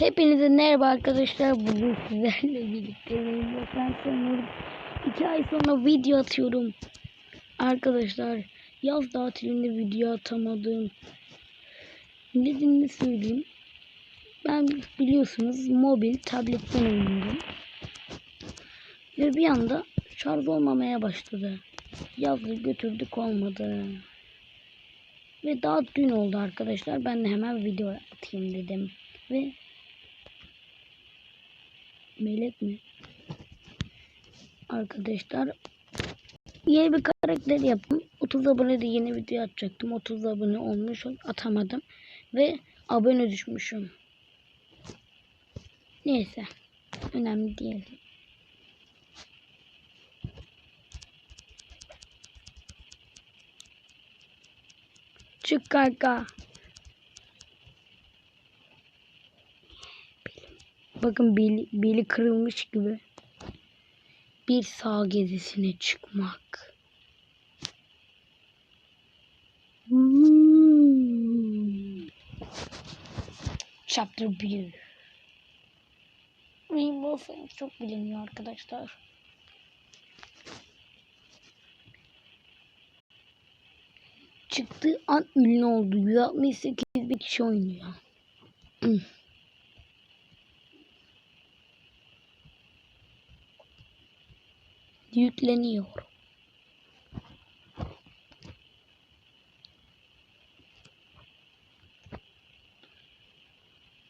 Hepinize merhaba arkadaşlar. Bugün sizlerle birlikteyim. Ve Ben sanırım iki ay sonra video atıyorum. Arkadaşlar yaz tatilinde video atamadım. Nedenini söyleyeyim. Ben biliyorsunuz mobil tabletten oynuyorum. Ve bir anda şarj olmamaya başladı. Yazdı götürdük olmadı. Ve daha dün oldu arkadaşlar. Ben de hemen video atayım dedim. Ve Melek mi? Arkadaşlar yeni bir karakter yaptım. 30 abone de yeni video atacaktım. 30 abone olmuş atamadım. Ve abone düşmüşüm. Neyse. Önemli değil. Çık kanka. Bakın beli, beli kırılmış gibi. Bir sağ gezisine çıkmak. Hmm. Chapter 1 Rainbow Friends çok biliniyor arkadaşlar. Çıktığı an ünlü oldu. 168 bin kişi oynuyor. Yükleniyor.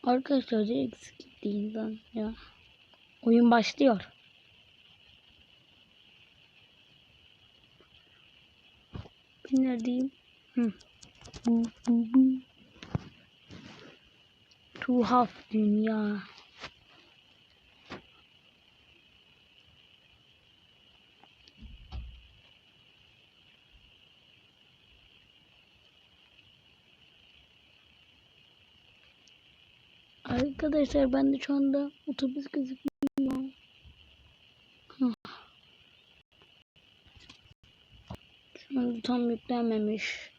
Arkadaşlar direkt skip deyin lan ya. Oyun başlıyor. Ben neredeyim? Hı. Tuhaf dünya. Arkadaşlar ben de şu anda otobüs gözükmüyor. Şu anda tam yüklenmemiş.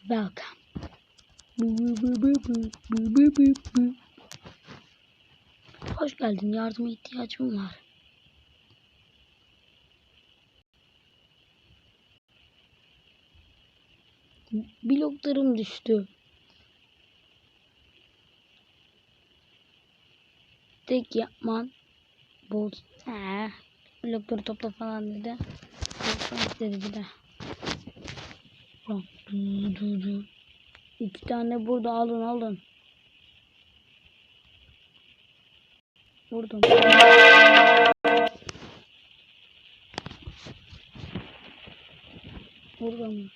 Welcome. Hoş geldin. Yardıma ihtiyacım var. Bloklarım düştü. Tek yapman bol ee, blokları topla falan dedi. Topla dedi bir de. Bak du du du. İki tane burada alın alın. Vurdum. Vurdum.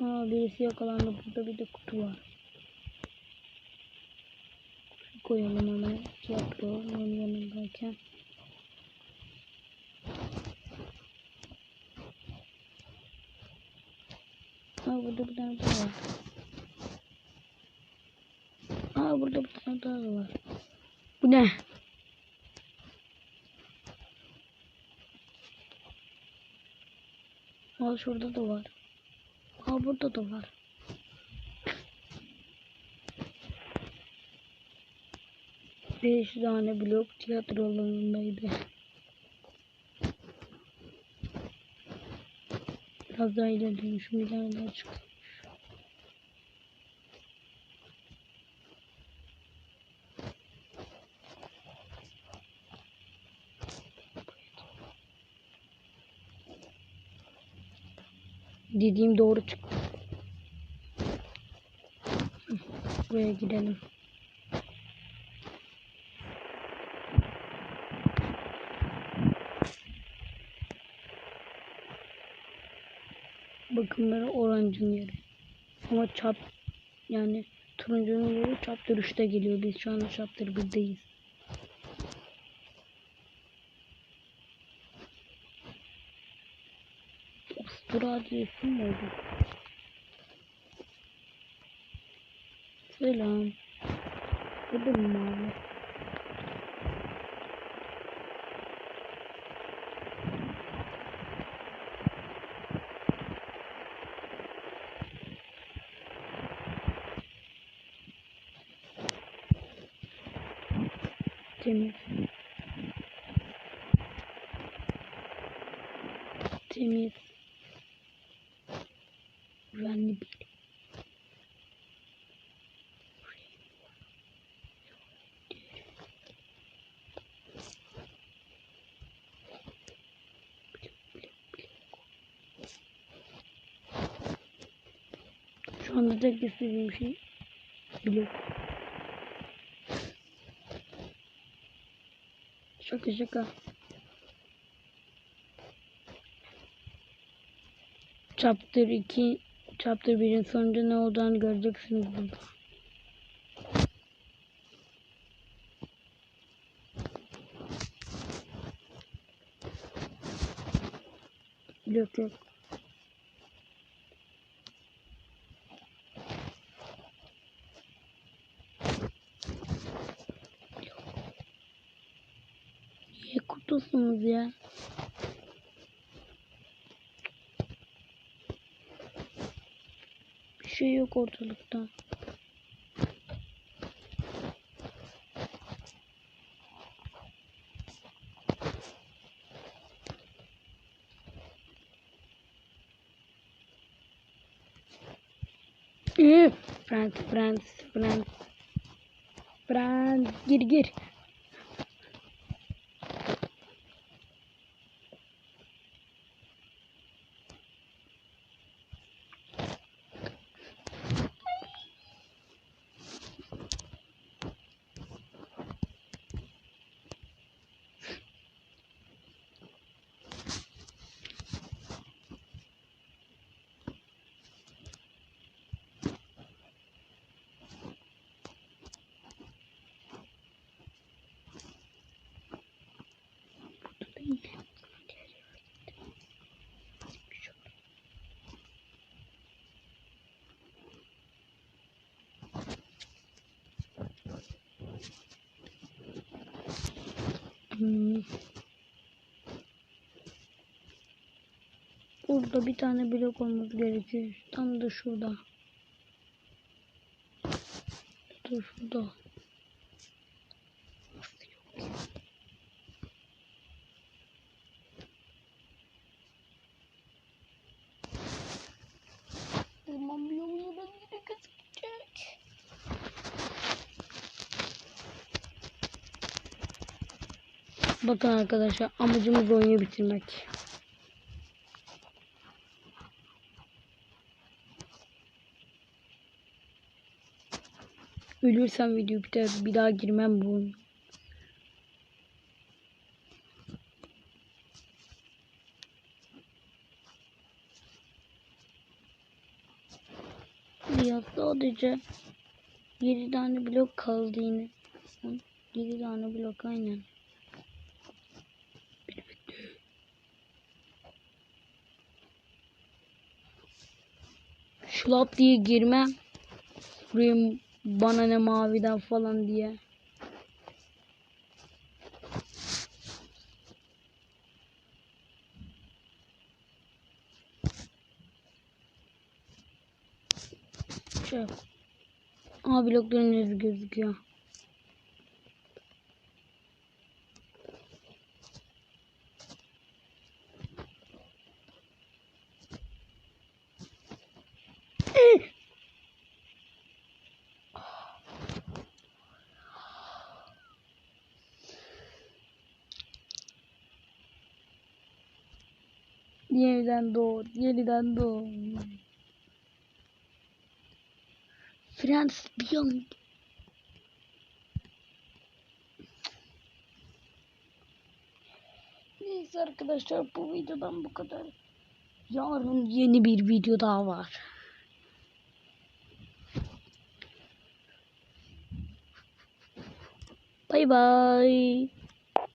Aa birisi yakalandı. Burada bir de kutu var. Kutu koyalım hemen. Tiyatro onun yanındayken. Aa burada bir tane daha var. Aa burada bir tane daha da var. Bu ne? Aa şurada da var. Aa burada da var. Beş tane blok tiyatro alanındaydı. Biraz daha ilerlemiş. Bir tane daha çıktı. Dediğim doğru çıktı. Buraya gidelim. Bakın böyle orancın yeri. Ama çap yani turuncunun yeri chapter 3'te geliyor. Biz şu anda chapter 1'deyiz. Ustura adresi mi Selam. Bu da mavi. Temiz. Temiz. Tek istediğim şey blok. Şaka şaka. Chapter 2 Chapter 1'in sonunda ne olduğunu göreceksiniz burada. Yok yok. Kurtulsunuz ya? Bir şey yok ortalıkta. Üh, Frans, Frans, Frans. Frans, gir gir. Burada bir tane blok olması gerekiyor. Tam da şurada. Dur şurada. Tamam bloğu da yine gözükecek. Bakın arkadaşlar amacımız oyunu bitirmek. Ölürsem video biter. Bir daha girmem bu oyuna. Ya sadece 7 tane blok kaldı yine. 7 tane blok aynen. Şulap diye girmem. Buraya bana ne maviden falan diye. Şey. Aa blokların gözüküyor. Yeniden doğ, yeniden doğ. Bir an Neyse arkadaşlar bu videodan bu kadar. Yarın yeni bir video daha var. Bay bay.